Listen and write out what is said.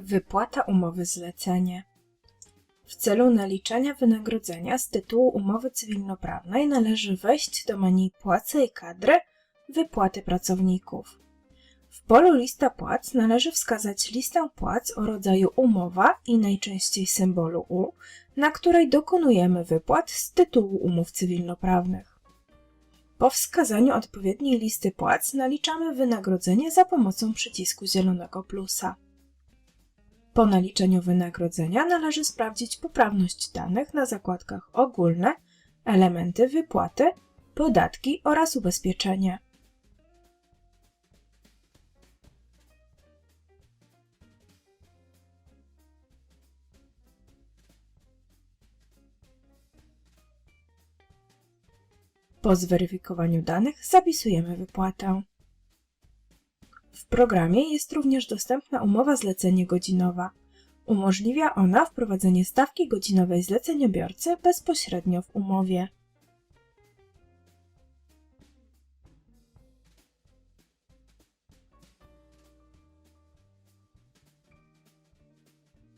Wypłata umowy zlecenie. W celu naliczenia wynagrodzenia z tytułu umowy cywilnoprawnej należy wejść do menu Płace i kadry Wypłaty pracowników. W polu Lista płac należy wskazać listę płac o rodzaju umowa i najczęściej symbolu U, na której dokonujemy wypłat z tytułu umów cywilnoprawnych. Po wskazaniu odpowiedniej listy płac naliczamy wynagrodzenie za pomocą przycisku zielonego plusa. Po naliczeniu wynagrodzenia należy sprawdzić poprawność danych na zakładkach ogólne, elementy wypłaty, podatki oraz ubezpieczenie. Po zweryfikowaniu danych zapisujemy wypłatę. W programie jest również dostępna umowa zlecenie godzinowa. Umożliwia ona wprowadzenie stawki godzinowej zleceniobiorcy bezpośrednio w umowie.